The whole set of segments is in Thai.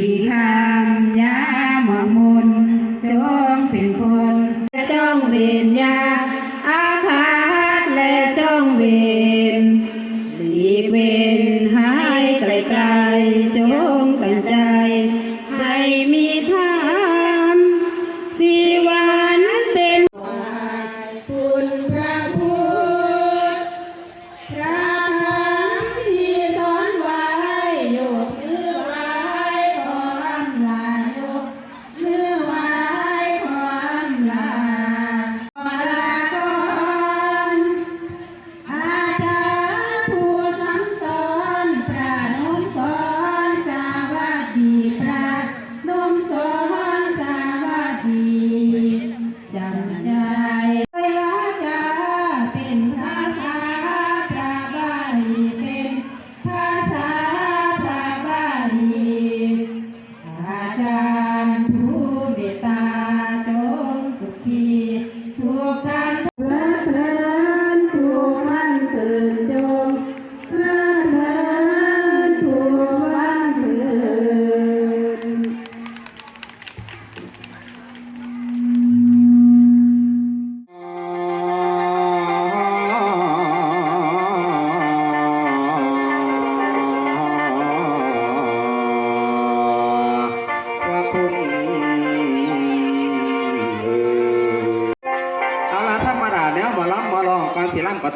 สีค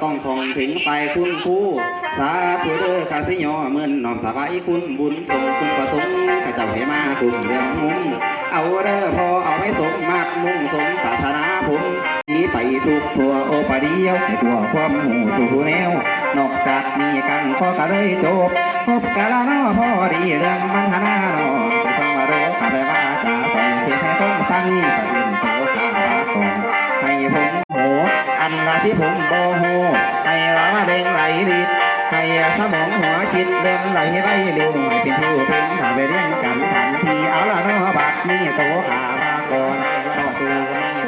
ต้องของถึงไปคุณครูสาธุเด้อข้าสิยอเมื่อนน้อมถวายคุณบุญส่งคุณประสงค์ข้าเจ้าให้มาคุมเรื่องมุ่งเอาเด้อพอเอาไว้สมมากมุ่งสมปรารถนาผมนี้ไปทุกทัวโอปะเดียวให้ทั่วความหูสู่แนวนอกจากนี้กันก็กะเลยจบพบกันแล้วเนาะพอดีเรื่องมันหนาเนา อันละที่ผมโบโหให้ละมาเด้งไหลลิดให้สมองหัวคิดเดินไหลไปเร็วให้เป็นที่เป็นถ้าไปเรียนกันทันทีเอาละเนาะบัดนี้โตขามาก่อนนอกดู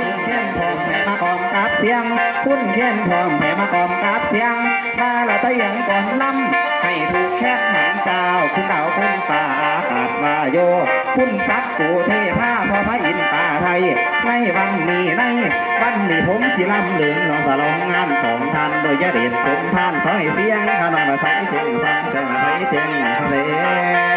นี่เขียนพร้อมให้มากอมกับเสียงคุณเขียนพร้อมให้มากอมกับเสียงมาละตะยังก่อนล้ำให้ถูกแค่หันเจ้าคุณดาวคุณฟ้าอากาศวาโยคุณสักกูเทพาพอพระอินตาไทยในวันนี้ใน นี่ผมสิลำเลืองนองสลองงานของท่านโดยยะเด่นสมท่านซอยเสียงขนอยมาใส่เชียงสองเสียงใส่เจงแสดงเอา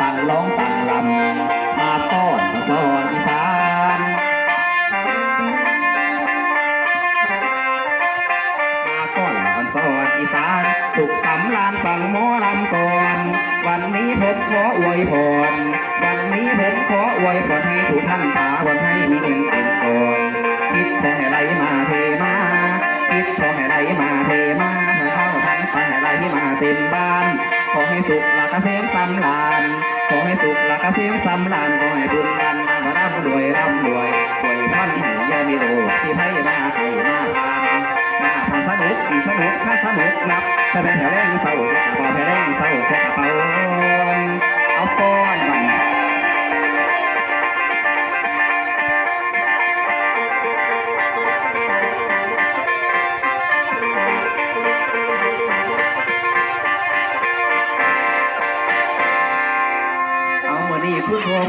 ฟังร้องฟังลำมาป้อนมาสอนอีสานมาก่อนคอนสอนอีสานสุขสำรานสั่งหมอลำก่อน วันนี้ผมขออวยพรวันนี้ผมขออวยพรให้ทุกท่านตาวันให้มีเงินเต็มกองคิดขอให้ไหลมาเทมา สุขละกเกษมสำรานขอให้สุขละกเกษมสำรานขอให้บุญกันมาก็ร่ำรวยร่ำรวยรวยพันให้ยามีโรคที่ให้มาให้มาพานมาพาสนุกอีสนุกข้าสนุกนับแต่แม่แถวแรงเศร้า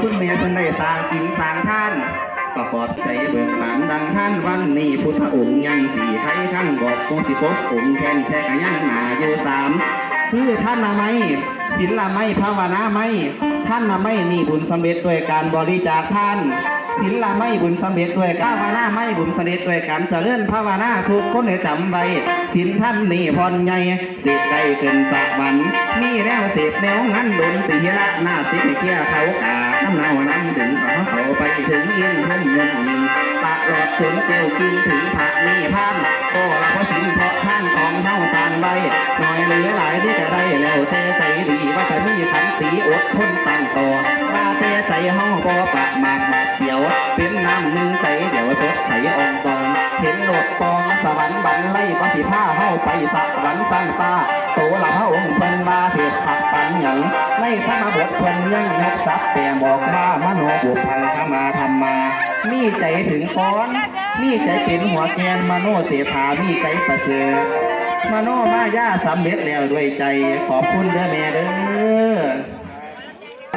คุณพ่อคุณแม่เพิ่นได้สร้างกินสร้างท่านประกอบใจเบิกบานดังท่านวันนี้พุทธองค์ยังสี่ไทยท่านบอกคงสิพบองค์แทนแค่กันยังหนาอยู่สามคือท่านละไม่ศีลละไม่ภาวนาไม่ท่านละไม่นี่บุญสำเร็จด้วยการบริจาคท่านศีลละไม่บุญสำเร็จด้วยการภาวนาไม่บุญสำเร็จด้วยการเจริญภาวนาทุกคนให้จำไว้ศีลท่านนี่พรใหญ่เสพได้เกินจากบันมีแนวเสพแนวงั้นดนตีละหน้าสิเกี้ยเขากา ถึงยินทุ่มเงินตะหลอดถึงเจียวกินถึงผักนี่พันก็ละเพราะสินเพราะท่านของเท่าสานใบหน่อยเหลือหลายที่จะได้แล้วแต่ใจดีว่าจะมีขันตีอดทนตั้งต่อว่าแต่ใจห้องพอปะมากบาดเสียว เป็นน้ำหนึ่งใจเดี๋ยวสดใสอ่องตองเห็นโลดปอง วรรค์บันไล่ปฏิภาเฮาไปสวรรค์สร้างตาโตละพระองค์เพิ่นมาเทศขับปันหยังในธรรมบทเพิ่นยังยกทรัพย์แต่บอกว่ามโนบุพพังขมาธรรมา มีใจถึงก้อนมีใจเป็นหัวแกนมโนเสภามีใจประเสริฐมโนมายาสำเร็จแล้วด้วยใจขอบคุณเด้อแม่เด้อ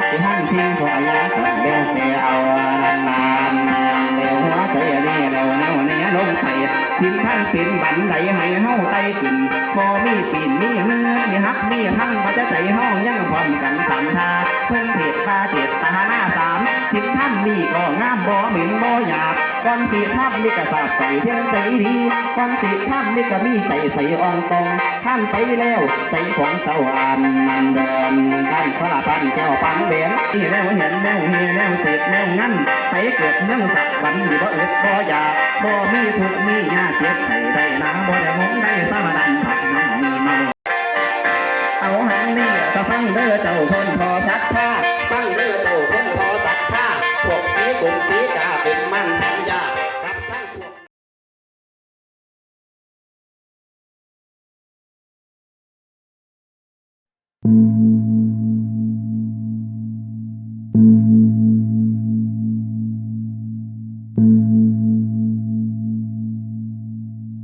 ที่ท่านทิ้งของยากันเดี๋ยวไปเอานานานๆเดี๋ยวหัวใจนี่เดี๋ยวแนวเนี้ลงไป ทิ้งท่านเป็นบันไดให้เฮาไต่ขึ้นบ่มีปีนมีเฮือมีฮักมีพังพระจะใจเฮายังพร้อมกันสัมทาเพิ่งเพจพาเจตตาหน้าสามทิ้งท่านนี่ก็งามบ่เหม็นบ่หยาบ ก่อนสีท่านนี่ก็สาบใจเที่ยงใจดีก่อนสีท่านนี่ก็มีใจใสอ่องตองท่านไปแล้วใจของเจ้าอ่านนันเดินด้านขลาพันแก้วปังเบนที่แนวเห็นแนวเฮแนวเสกแนวงั้นไปเกิดเนื่องสักวันอยู่บ่เอิดบ่อยากบ่มีทุกมียาเจ็บไข้ได้นะบ่ได้งงได้สมาดันผักน้ำมีเมาเอาหันนี่ก็ฟังเด้อเจ้าคนพอสักท่าฟังเด้อ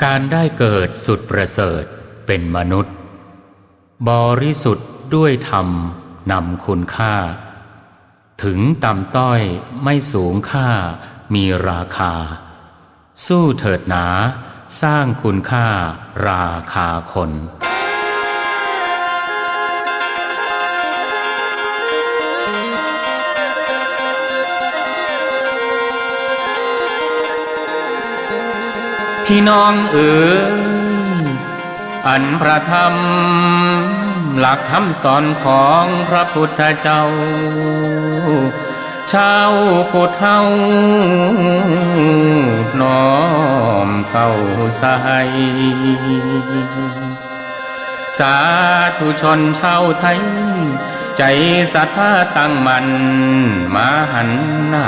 การได้เกิดสุดประเสริฐเป็นมนุษย์ บริสุทธิ์ด้วยธรรมนำคุณค่า ถึงต่ำต้อยไม่สูงค่ามีราคา สู้เถิดหนา สร้างคุณค่าราคาคน พี่น้องเอ๋ยอันพระธรรม หลักคำสอนของพระพุทธเจ้า ชาวพุทธเฮาน้อมเข้าใส่สาธุชนชาวไทย ใจศรัทธาตั้งมันมาหันหน้า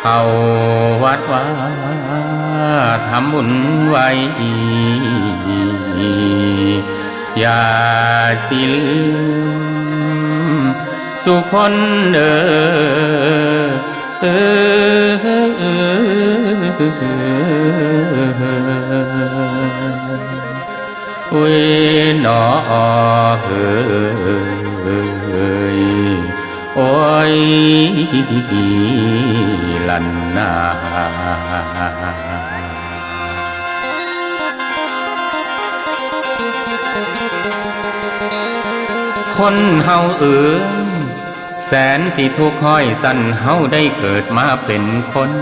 เข้าวัดว่าทำบุญไว้อย่าสิลืม สุคนเด้อเวนอเฮ้ยโอ้ย ลันนาคนเฮาเอ๋ยแสนสิทุกข์ห้อยสั่นเฮาได้เกิดมาเป็นคน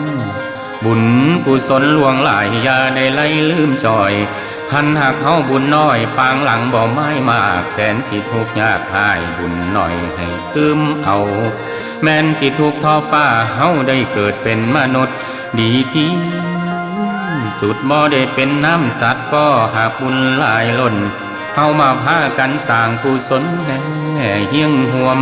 บุญกุศลลวงหลายยาได้ไล่ลืมจอย พันหักเฮาบุญน้อย ปางหลังบ่ไม้มากแสนสิทุกยากหายบุญหน่อยให้ตืมเอา แม่นสิทุกข์ทอฟ้าเฮาได้เกิดเป็นมนุษย์ ดีที่สุดบ่ได้เป็นน้ำสัตว์ก็หากบุญหลายล้นเฮามาพากันสร้างกุศลแห่เฮียงห่วม